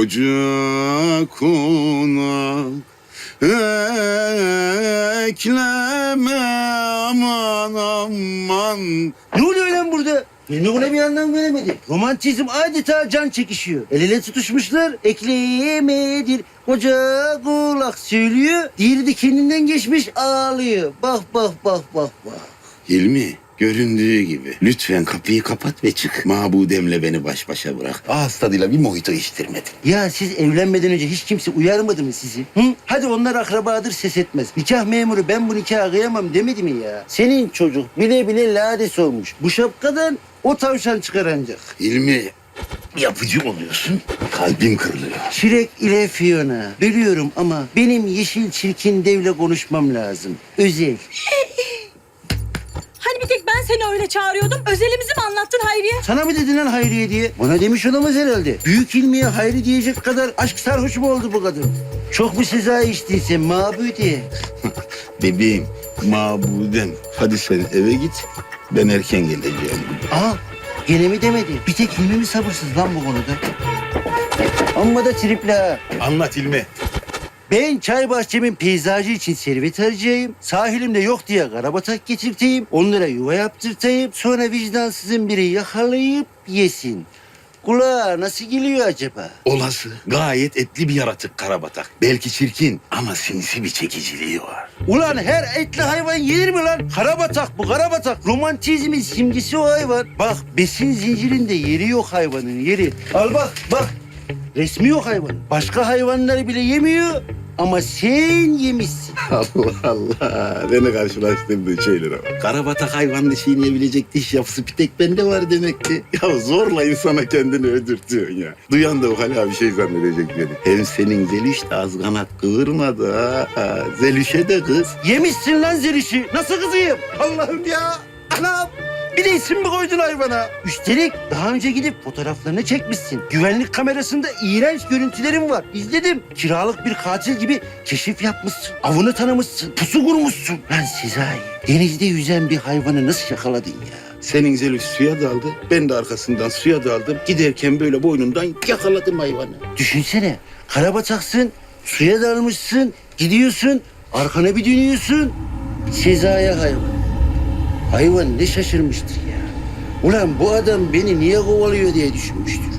koca konak Ekleme aman aman Ne oluyor lan burada? Filmi buna bir anlam veremedi. Romantizm adeta can çekişiyor. El ele tutuşmuşlar. Ekleyemedir. Koca kulak söylüyor. Diğeri de kendinden geçmiş ağlıyor. Bak bak bak bak bak. Hilmi göründüğü gibi lütfen kapıyı kapat ve çık. Mabudemle beni baş başa bırak. Ağız tadıyla bir mojito içtirmedin. Ya siz evlenmeden önce hiç kimse uyarmadı mı sizi? Hı? Hadi onlar akrabadır ses etmez. Nikah memuru ben bu nikahı kıyamam demedi mi ya? Senin çocuk bile bile lades olmuş. Bu şapkadan o tavşan çıkar ancak. Hilmi yapıcı oluyorsun. Kalbim kırılıyor. Şirek ile Fiona. Biliyorum ama benim yeşil çirkin devle konuşmam lazım. Özel. seni öyle çağırıyordum. Özelimizi mi anlattın Hayriye? Sana mı dedin lan Hayriye diye? Bana demiş olamaz herhalde. Büyük ilmiye Hayri diyecek kadar aşk sarhoş mu oldu bu kadın? Çok mu siza içtiysen mabudi? Bebeğim, mabudem. Hadi sen eve git. Ben erken geleceğim. Aa gene mi demedi? Bir tek Hilmi mi sabırsız lan bu konuda? Amma da triple ha. Anlat Hilmi. Ben çay bahçemin peyzajı için servet harcayayım. Sahilimde yok diye karabatak getirteyim. Onlara yuva yaptırtayım. Sonra vicdansızın biri yakalayıp yesin. Kulağa nasıl geliyor acaba? Olası. Gayet etli bir yaratık karabatak. Belki çirkin ama sinsi bir çekiciliği var. Ulan her etli hayvan yenir mi lan? Karabatak bu karabatak. Romantizmin simgesi o hayvan. Bak besin zincirinde yeri yok hayvanın yeri. Al bak bak. Resmi yok hayvan. Başka hayvanları bile yemiyor ama sen yemişsin. Allah Allah. Beni karşılaştırdığın şeylere bak. Karabatak hayvanla çiğneyebilecek diş yapısı bir tek bende var demek ki. Ya zorla insana kendini öldürtüyorsun ya. Duyan da o hala bir şey zannedecek beni. Hem senin Zeliş de az kanat kıvırmadı ha. Zeliş'e de kız. Yemişsin lan zelişi. Nasıl kızıyım? Allah'ım ya. Anam. Bir de isim mi koydun hayvana? Üstelik daha önce gidip fotoğraflarını çekmişsin. Güvenlik kamerasında iğrenç görüntülerim var. İzledim. Kiralık bir katil gibi keşif yapmışsın. Avını tanımışsın. Pusu kurmuşsun. Lan Sezai, denizde yüzen bir hayvanı nasıl yakaladın ya? Senin Zeliş suya daldı. Ben de arkasından suya daldım. Giderken böyle boynundan yakaladım hayvanı. Düşünsene. Karabataksın, suya dalmışsın, gidiyorsun, arkana bir dönüyorsun. Sezai hayvan. Hayvan ne şaşırmıştır ya. Ulan bu adam beni niye kovalıyor diye düşünmüştür.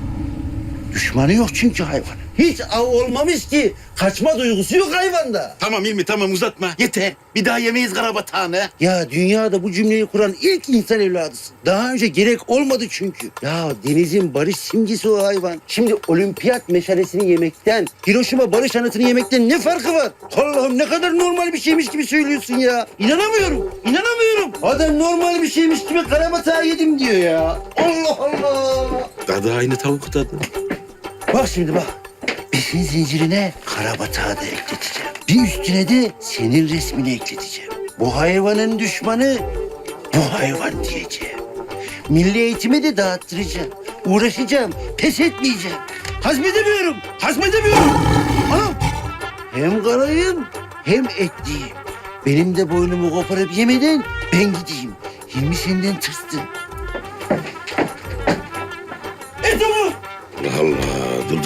Düşmanı yok çünkü hayvanın. Hiç av olmamış ki. Kaçma duygusu yok hayvanda. Tamam İlmi tamam uzatma. Yeter. Bir daha yemeyiz karabatağını. Ya dünyada bu cümleyi kuran ilk insan evladısın. Daha önce gerek olmadı çünkü. Ya denizin barış simgesi o hayvan. Şimdi olimpiyat meşalesini yemekten, Hiroşima barış anıtını yemekten ne farkı var? Allah'ım ne kadar normal bir şeymiş gibi söylüyorsun ya. İnanamıyorum, inanamıyorum. Adam normal bir şeymiş gibi karabatağı yedim diyor ya. Allah Allah. Tadı aynı tavuk tadı. Bak şimdi bak. Besin zincirine karabatağı da ekleteceğim. Bir üstüne de senin resmini ekleteceğim. Bu hayvanın düşmanı bu hayvan diyeceğim. Milli eğitimi de dağıttıracağım. Uğraşacağım, pes etmeyeceğim. Hazmedemiyorum, hazmedemiyorum. Anam, hem karayım hem etliyim. Benim de boynumu koparıp yemeden ben gideyim. Hilmi senden tırstı.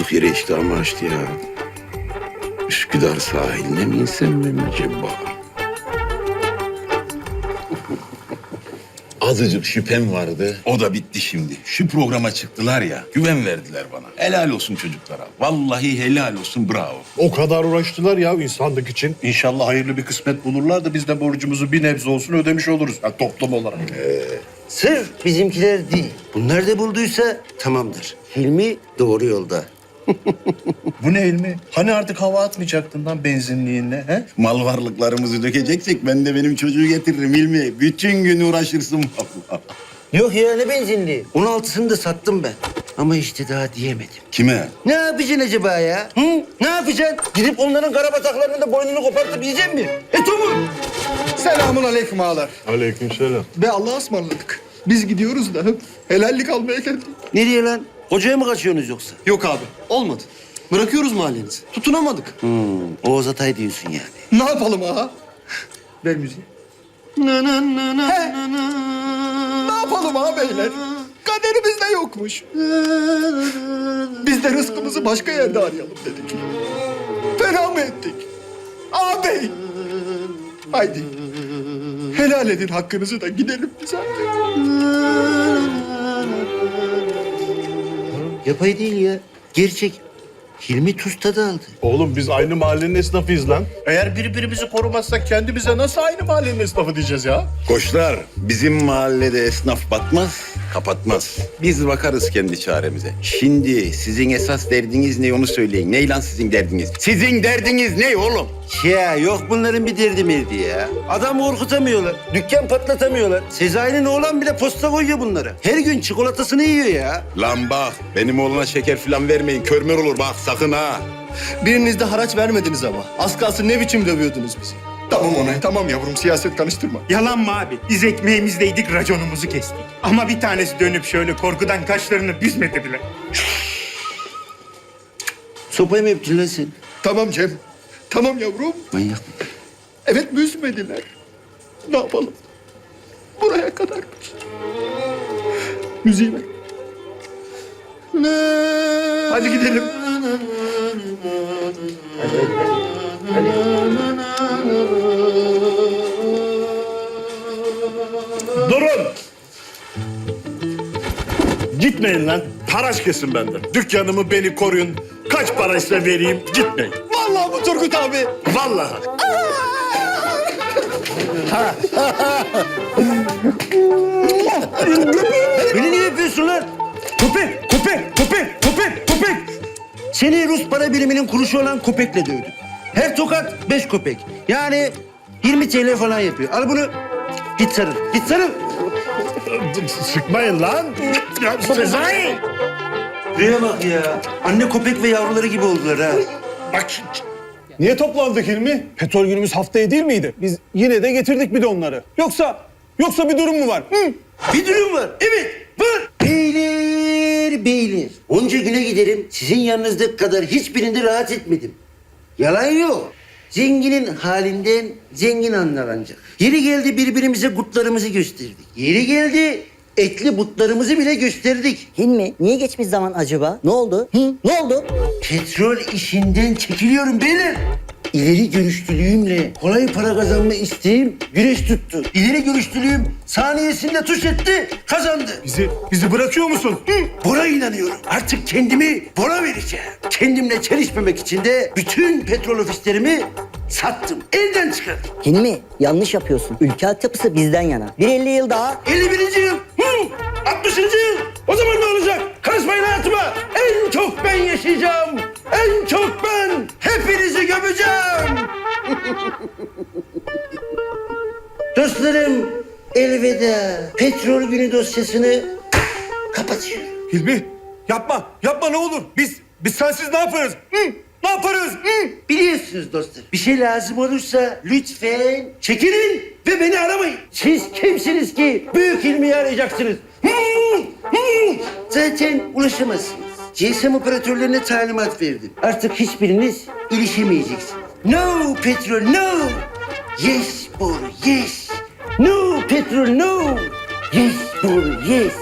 Durduk yere iştahımı açtı ya. Üsküdar sahiline mi insem ben acaba? Azıcık şüphem vardı. O da bitti şimdi. Şu programa çıktılar ya. Güven verdiler bana. Helal olsun çocuklara. Vallahi helal olsun bravo. O kadar uğraştılar ya insanlık için. İnşallah hayırlı bir kısmet bulurlar da biz de borcumuzu bir nebze olsun ödemiş oluruz. Yani toplum olarak. Sırf bizimkiler değil. Bunlar da bulduysa tamamdır. Hilmi doğru yolda. Bu ne ilmi? Hani artık hava atmayacaktın lan benzinliğinle he? Mal varlıklarımızı dökeceksek ben de benim çocuğu getiririm İlmi. Bütün gün uğraşırsın vallahi. Yok ya ne benzinli. 16'sını da sattım ben. Ama işte daha diyemedim. Kime? Ne yapacaksın acaba ya? Hı? Ne yapacaksın? Gidip onların karabataklarının da boynunu kopartıp yiyecek mi? Et o mu? Selamun aleyküm ağalar. Aleykümselam. Ve Allah'a ısmarladık. Biz gidiyoruz da helallik almaya geldik. Nereye lan? Kocaya mı kaçıyorsunuz yoksa? Yok abi olmadı. Bırakıyoruz mahallenizi. Tutunamadık. Hmm, Oğuz Atay diyorsun yani. Ne yapalım ağa? Ver müziği. He. Ne yapalım ağa beyler? kaderimizde yokmuş. Biz de rızkımızı başka yerde arayalım dedik. Fena mı ettik? Ağabey! Haydi. Helal edin hakkınızı da gidelim biz artık. Yapay değil ya. Gerçek. Hilmi tuz tadı aldı. Oğlum biz aynı mahallenin esnafıyız lan. Eğer birbirimizi korumazsak kendimize nasıl aynı mahallenin esnafı diyeceğiz ya? Koçlar bizim mahallede esnaf batmaz, kapatmaz. Biz bakarız kendi çaremize. Şimdi sizin esas derdiniz ne onu söyleyin. Ne lan sizin derdiniz? Sizin derdiniz ne oğlum? Ya yok bunların bir derdi merdi ya. Adam korkutamıyorlar. Dükkan patlatamıyorlar. Sezai'nin oğlan bile posta koyuyor bunlara. Her gün çikolatasını yiyor ya. Lan bak benim oğluna şeker falan vermeyin. Körmür olur bak sakın ha. Biriniz de haraç vermediniz ama. Az kalsın ne biçim dövüyordunuz bizi. Tamam ona. Tamam yavrum siyaset karıştırma. Yalan mı abi? Biz ekmeğimizdeydik, raconumuzu kestik. Ama bir tanesi dönüp şöyle korkudan kaşlarını büzmedi bile. Sopayı mı lan sen? Tamam Cem. Tamam yavrum. Manyak. Evet büzmediler. Ne yapalım? Buraya kadarmış. Müziği ver. Hadi gidelim. Durun! Gitmeyin lan. Haraç kesin benden. Dükkanımı beni koruyun. Kaç paraysa vereyim gitmeyin. Vallahi bu Turgut abi. Vallahi. Beni niye öpüyorsun lan? Köpek, köpek, köpek, köpek, köpek. Seni Rus para biriminin kuruşu olan köpekle dövdüm. Her tokat beş köpek. Yani 20 TL falan yapıyor. Al bunu. Git sarıl, git sarıl. Sıkmayın lan. Ya Sezai. Buraya bak ya. Anne köpek ve yavruları gibi oldular ha. Bak Niye toplandık Hilmi? Petrol günümüz haftaya değil miydi? Biz yine de getirdik bir de onları. Yoksa, yoksa bir durum mu var? Hı? Bir durum var. Evet, var. Beyler, beyler. Onca güne giderim. Sizin yanınızda kadar hiçbirinde rahat etmedim. Yalan yok. Zenginin halinden zengin anlar ancak. Yeri geldi birbirimize gutlarımızı gösterdik. Yeri geldi etli butlarımızı bile gösterdik. Hilmi niye geçmiş zaman acaba? Ne oldu? Hı? Ne oldu? Petrol işinden çekiliyorum beyler. İleri görüşlülüğümle kolay para kazanma isteğim güreş tuttu. İleri görüşlülüğüm saniyesinde tuş etti, kazandı. Bizi, bizi bırakıyor musun? Hı? Bora inanıyorum. Artık kendimi Bora vereceğim. Kendimle çelişmemek için de bütün petrol ofislerimi sattım. Elden çıkardım. Hilmi yanlış yapıyorsun. Ülke altyapısı bizden yana. Bir 50 yıl daha 51. yıl. Hı, 60. yıl. O zaman ne olacak? Karışmayın hayatıma. En çok ben yaşayacağım. En çok ben. Hepinizi gömeceğim. Dostlarım elveda. Petrol günü dosyasını kapatıyorum. Hilmi, yapma, yapma ne olur. Biz, biz sensiz ne yaparız? Hı? Ne yaparız? Hı? Biliyorsunuz dostlar. Bir şey lazım olursa lütfen çekilin ve beni aramayın. Siz kimsiniz ki büyük ilmiyi arayacaksınız? Hı, hı. Zaten ulaşamazsınız. GSM operatörlerine talimat verdim. Artık hiçbiriniz ilişemeyeceksiniz. No petrol no. Yes boru yes. No petrol no. Yes boru yes.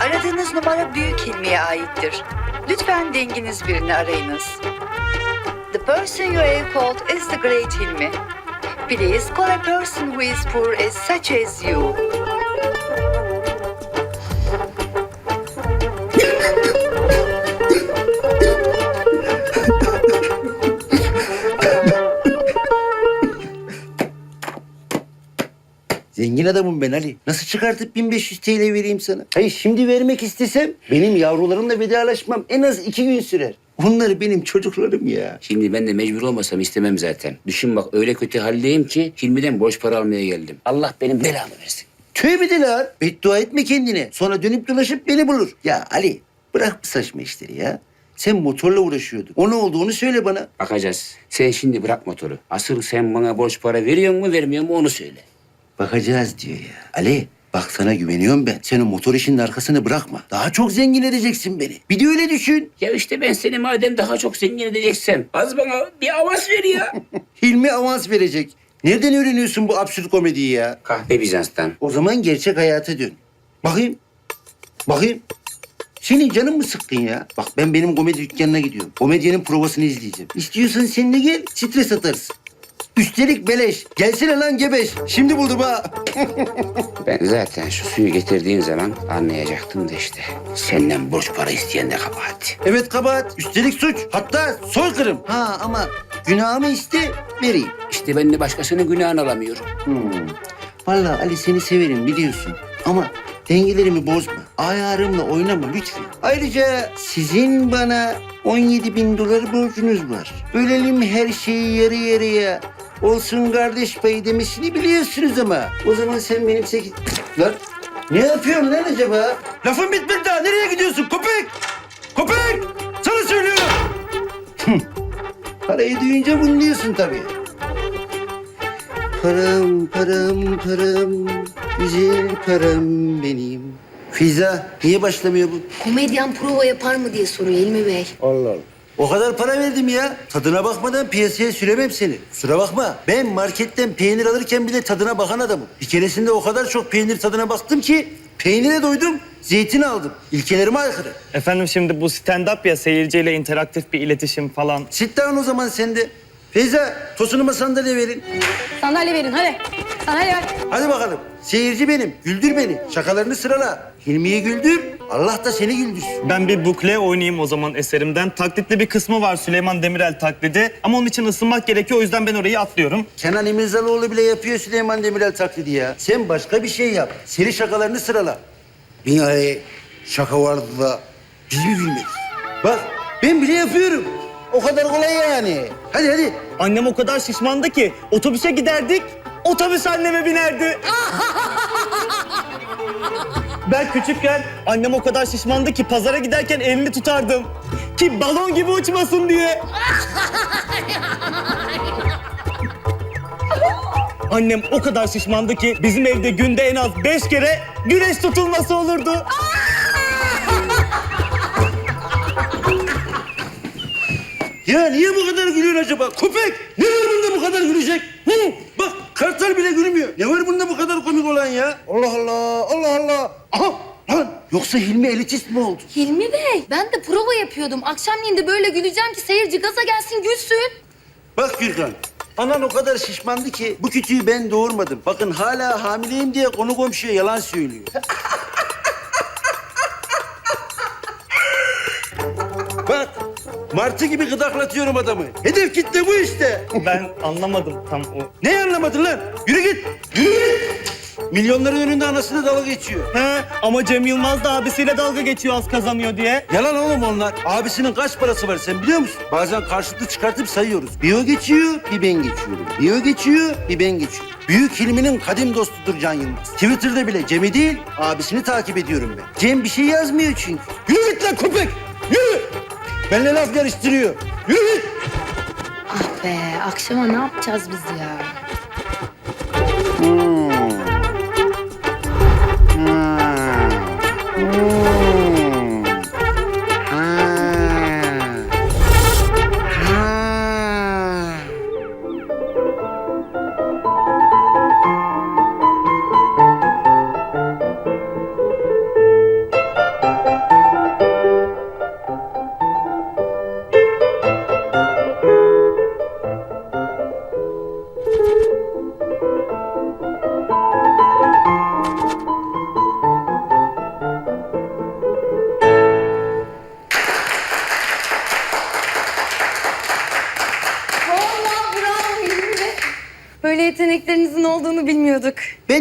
Aradığınız numara Büyük Hilmi'ye aittir. Lütfen denginiz birini arayınız. The person you have called is the Great Hilmi. Please call a person who is poor as such as you. Zengin adamım ben Ali. Nasıl çıkartıp 1500 TL vereyim sana? Hayır şimdi vermek istesem benim yavrularımla vedalaşmam en az iki gün sürer. Onlar benim çocuklarım ya. Şimdi ben de mecbur olmasam istemem zaten. Düşün bak öyle kötü haldeyim ki Hilmi'den borç para almaya geldim. Allah benim belamı versin. Tövbe lan. Beddua etme kendine. Sonra dönüp dolaşıp beni bulur. Ya Ali bırak bu saçma işleri ya. Sen motorla uğraşıyordun. O ne oldu onu söyle bana. Bakacağız. Sen şimdi bırak motoru. Asıl sen bana borç para veriyor mu vermiyor mu onu söyle. Bakacağız diyor ya. Ali Bak sana güveniyorum ben. Sen o motor işinin arkasını bırakma. Daha çok zengin edeceksin beni. Bir de öyle düşün. Ya işte ben seni madem daha çok zengin edeceksem az bana bir avans ver ya. Hilmi avans verecek. Nereden öğreniyorsun bu absürt komediyi ya? Kahpe Bizans'tan. O zaman gerçek hayata dön. Bakayım. Bakayım. Senin canın mı sıkkın ya? Bak ben benim komedi dükkanına gidiyorum. Komedyenin provasını izleyeceğim. İstiyorsan sen de gel, stres atarsın. Üstelik beleş. Gelsene lan gebeş. Şimdi buldum ha. Ben zaten şu suyu getirdiğin zaman anlayacaktım da işte. Senden borç para isteyen de kabahat. Evet kabahat. Üstelik suç. Hatta soykırım. Ha ama günahımı iste vereyim. İşte ben de başkasının günahını alamıyorum. Hmm. Vallahi Ali seni severim biliyorsun. Ama dengelerimi bozma. Ayarımla oynama lütfen. Ayrıca sizin bana 17 bin dolar borcunuz var. Bölelim her şeyi yarı yarıya. Olsun kardeş payı demesini biliyorsunuz ama. O zaman sen benim sekiz... Lan ne yapıyorsun lan acaba? Lafın bitmedi daha. Nereye gidiyorsun köpek? Köpek! Sana söylüyorum. Parayı duyunca bunu diyorsun tabii. Param, param, param, güzel param benim. Fiza, niye başlamıyor bu? Komedyen prova yapar mı diye soruyor Hilmi Bey. Allah Allah. O kadar para verdim ya. Tadına bakmadan piyasaya süremem seni. Kusura bakma. Ben marketten peynir alırken bile tadına bakan adamım. Bir keresinde o kadar çok peynir tadına baktım ki peynire doydum, zeytin aldım. İlkelerime aykırı. Efendim şimdi bu stand-up ya seyirciyle interaktif bir iletişim falan. Sit down o zaman sen de. Feyza, tosunuma sandalye verin. Sandalye verin hadi. Sandalye ver. Hadi bakalım. Seyirci benim. Güldür beni. Şakalarını sırala. Hilmi'yi güldür. Allah da seni güldürsün. Ben bir bukle oynayayım o zaman eserimden. Taklitli bir kısmı var Süleyman Demirel taklidi. Ama onun için ısınmak gerekiyor o yüzden ben orayı atlıyorum. Kenan İmirzalıoğlu bile yapıyor Süleyman Demirel taklidi ya. Sen başka bir şey yap. Seri şakalarını sırala. Ay şaka vardı da biz mi bilmedik? Bak ben bile yapıyorum. O kadar kolay yani. Hadi hadi. Annem o kadar şişmandı ki otobüse giderdik. Otobüs anneme binerdi. ben küçükken annem o kadar şişmandı ki pazara giderken elini tutardım. Ki balon gibi uçmasın diye. Annem o kadar şişmandı ki bizim evde günde en az beş kere güneş tutulması olurdu. Ya niye bu kadar gülüyorsun acaba? Köpek! Ne var bunda bu kadar gülecek? Hı? Bak kartal bile gülmüyor. Ne var bunda bu kadar komik olan ya? Allah Allah, Allah Allah. Aha lan yoksa Hilmi elitist mi oldu? Hilmi Bey ben de prova yapıyordum. Akşamleyin de böyle güleceğim ki seyirci gaza gelsin gülsün. Bak Gürkan, anan o kadar şişmandı ki bu kütüğü ben doğurmadım. Bakın hala hamileyim diye konu komşuya yalan söylüyor. martı gibi gıdaklatıyorum adamı. Hedef kitle bu işte. Ben anlamadım tam o. Ne anlamadın lan? Yürü git, yürü git. Milyonların önünde anasını dalga geçiyor. He, ama Cem Yılmaz da abisiyle dalga geçiyor az kazanıyor diye. Yalan oğlum onlar. Abisinin kaç parası var sen biliyor musun? Bazen karşılıklı çıkartıp sayıyoruz. Bir o geçiyor, bir ben geçiyorum. Bir o geçiyor, bir ben geçiyorum. Büyük Hilmi'nin kadim dostudur Can Yılmaz. Twitter'da bile Cem'i değil, abisini takip ediyorum ben. Cem bir şey yazmıyor çünkü. Yürü git lan köpek! Yürü! Benimle laf karıştırıyor. Yürü git! Ah be akşama ne yapacağız biz ya? Vallahi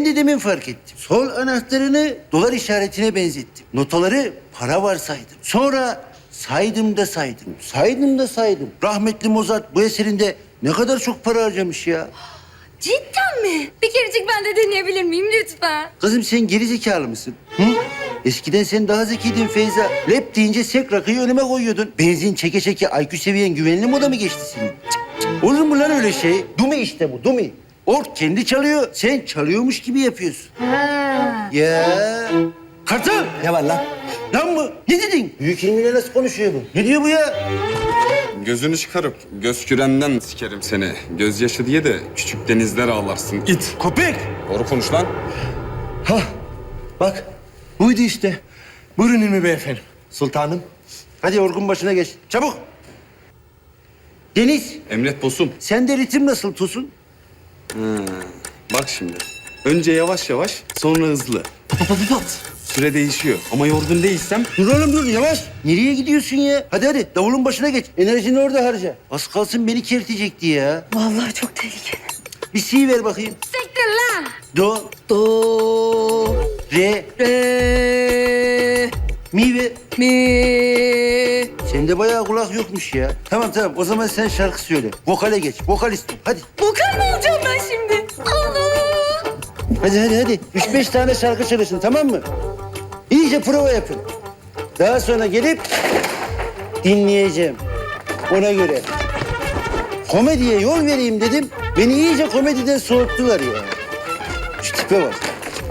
de demin fark ettim. Sol anahtarını dolar işaretine benzettim. Notaları para var saydım. Sonra saydım da saydım. Saydım da saydım. Rahmetli Mozart bu eserinde ne kadar çok para harcamış ya. Cidden mi? Bir kerecik ben de deneyebilir miyim lütfen? Kızım sen geri zekalı mısın? Hı? Eskiden sen daha zekiydin Feyza. Lep deyince sek rakıyı önüme koyuyordun. Benzin çeke çeke IQ seviyen güvenli moda mı geçti senin? Cık cık. Olur mu lan öyle şey? Dumi işte bu, dumi. Ork kendi çalıyor, sen çalıyormuş gibi yapıyorsun. Ya. Kartal! Ne var lan? Lan mı? Ne dedin? Büyük ilmiyle nasıl konuşuyor bu? Ne diyor bu ya? Gözünü çıkarıp göz kürenden sikerim seni. Gözyaşı diye de küçük denizler ağlarsın. İt. Köpek! Doğru konuş lan. Ha bak buydu işte. Buyurun Hilmi Bey efendim. Sultanım. Hadi orgun başına geç. Çabuk. Deniz, Emret Bosum. sende ritim nasıl Tosun? Bak şimdi. Önce yavaş yavaş sonra hızlı. Pat pat pat pat. Süre değişiyor. Ama yorgun değilsem Dur oğlum dur yavaş. Nereye gidiyorsun ya? Hadi hadi davulun başına geç. Enerjini orada harca. Az kalsın beni kertecekti ya. Vallahi çok tehlikeli. Bir si ver bakayım. Siktir lan. Do, Do, re, re, mi ver. mi. Sende bayağı kulak yokmuş ya. Tamam tamam o zaman sen şarkı söyle. Vokale geç. Vokalistim. Hadi. Vokal mı olacağım ben şimdi? Allah! Hadi hadi hadi. Üç beş tane şarkı çalışın tamam mı? İyice prova yapın. Daha sonra gelip dinleyeceğim. Ona göre. Komediye yol vereyim dedim. Beni iyice komediden soğuttular ya. Şu tipe bak.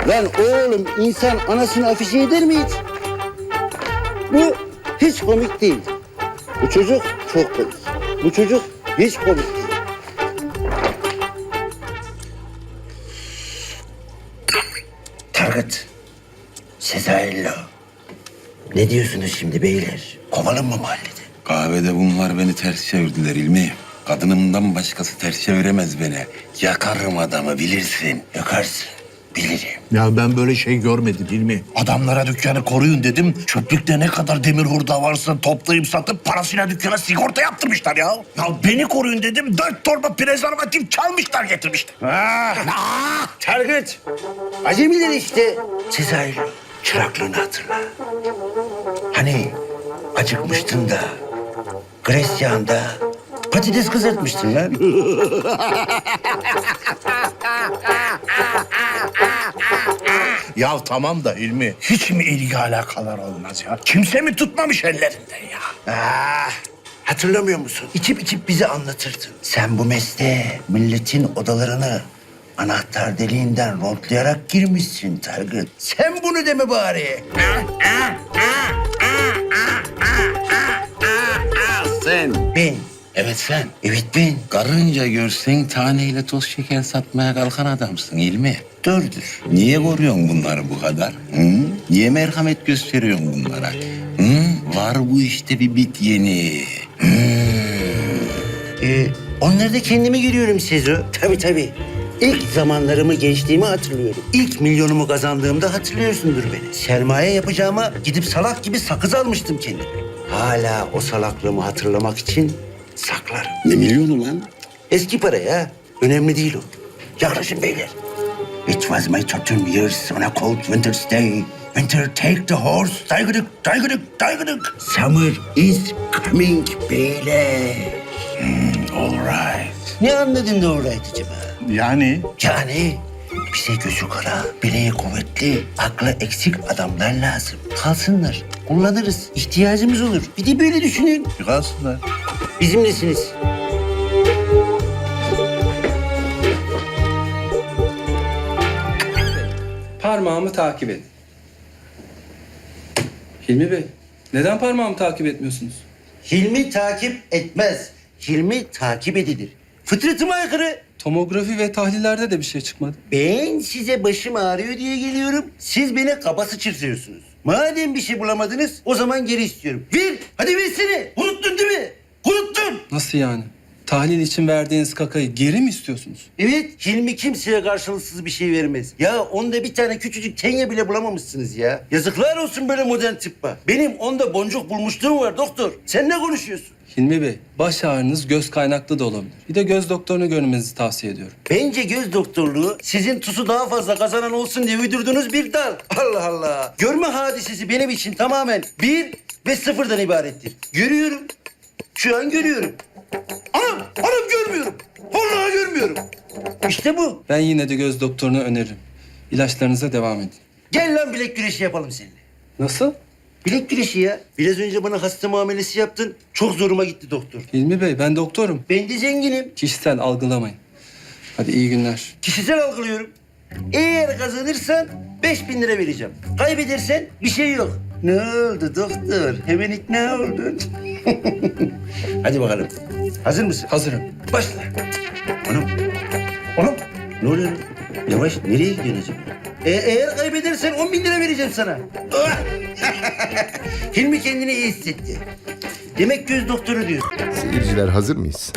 Lan oğlum insan anasını afişe eder mi hiç? Bu hiç komik değil. Bu çocuk çok komik. Bu çocuk hiç komik değil. Target. Sezai'llo. Ne diyorsunuz şimdi beyler? Kovalım mı mahallede? Kahvede bunlar beni ters çevirdiler İlmi. Kadınımdan başkası ters çeviremez beni. Yakarım adamı bilirsin. Yakarsın. Bilirim. Ya ben böyle şey görmedim Hilmi. Adamlara dükkanı koruyun dedim. Çöplükte ne kadar demir hurda varsa toplayıp satıp parasıyla dükkana sigorta yaptırmışlar ya. Ya beni koruyun dedim. Dört torba prezervatif çalmışlar getirmişler. Ah, Target. Acemiler işte. Sezai'llo. Çıraklığını hatırla. Hani acıkmıştın da Gresya'nda patates kızartmıştın lan. Ya tamam da Hilmi hiç mi ilgi alakalar olmaz ya? Kimse mi tutmamış ellerinden ya? Ah, hatırlamıyor musun? İçip içip bize anlatırdın. Sen bu mesleğe milletin odalarını anahtar deliğinden rondlayarak girmişsin Target. Sen bunu deme bari. Sen. Ben. Evet sen. Evet ben. Karınca görsen taneyle toz şeker satmaya kalkan adamsın İlmi. Doğrudur. Niye koruyorsun bunları bu kadar? Hı? Niye merhamet gösteriyorsun bunlara? Hı? Var bu işte bir bit yeni. Ee, onları da kendimi görüyorum Sezo. Tabii tabii. İlk zamanlarımı, gençliğimi hatırlıyorum. İlk milyonumu kazandığımda hatırlıyorsundur beni. Sermaye yapacağıma gidip salak gibi sakız almıştım kendime. Hala o salaklığımı hatırlamak için saklarım. Ne milyonu lan? Eski para ya. Önemli değil o. Yaklaşın beyler. It was my 13 years on a cold winter's day. Winter take the horse. Daygıdık, daygıdık, daygıdık. Summer is coming beyler. Hmm, all right. Ne anladın da all right acaba? Yani Yani bize gözü kara, bileği kuvvetli, aklı eksik adamlar lazım. Kalsınlar, kullanırız. ihtiyacımız olur. Bir de böyle düşünün. kalsınlar. Bizimlesiniz. Parmağımı takip edin. Hilmi Bey, neden parmağımı takip etmiyorsunuz? Hilmi takip etmez. Hilmi takip edilir. Fıtratıma aykırı. Tomografi ve tahlillerde de bir şey çıkmadı. Ben size başım ağrıyor diye geliyorum. Siz beni kaba sıçırtıyorsunuz. Madem bir şey bulamadınız o zaman geri istiyorum. Ver. Hadi versene. Unuttun değil mi? Unuttun. Nasıl yani? Tahlil için verdiğiniz kakayı geri mi istiyorsunuz? Evet, Hilmi kimseye karşılıksız bir şey vermez. Ya onda bir tane küçücük tenya bile bulamamışsınız ya. Yazıklar olsun böyle modern tıbba. Benim onda boncuk bulmuşluğum var doktor. Sen ne konuşuyorsun? Hilmi Bey, baş ağrınız göz kaynaklı da olabilir. Bir de göz doktorunu görmenizi tavsiye ediyorum. Bence göz doktorluğu sizin tusu daha fazla kazanan olsun diye uydurduğunuz bir dal. Allah Allah. Görme hadisesi benim için tamamen bir ve sıfırdan ibarettir. Görüyorum. Şu an görüyorum. Anam, anam görmüyorum. Vallahi görmüyorum. İşte bu. Ben yine de göz doktorunu öneririm. İlaçlarınıza devam edin. Gel lan bilek güreşi yapalım seninle. Nasıl? Bilek güreşi ya. Biraz önce bana hasta muamelesi yaptın. Çok zoruma gitti doktor. Hilmi Bey, ben doktorum. Ben de zenginim. Kişisel algılamayın. Hadi iyi günler. Kişisel algılıyorum. Eğer kazanırsan 5000 lira vereceğim. Kaybedersen bir şey yok. Ne oldu doktor? Hemen ikna oldun. Hadi bakalım. Hazır mısın? Hazırım. Başla. Anam. Anam. Ne oluyor? Yavaş. Nereye gidiyorsun acaba? E, eğer kaybedersen 10 bin lira vereceğim sana. Hilmi kendini iyi hissetti. Demek göz doktoru diyor. Seyirciler hazır mıyız?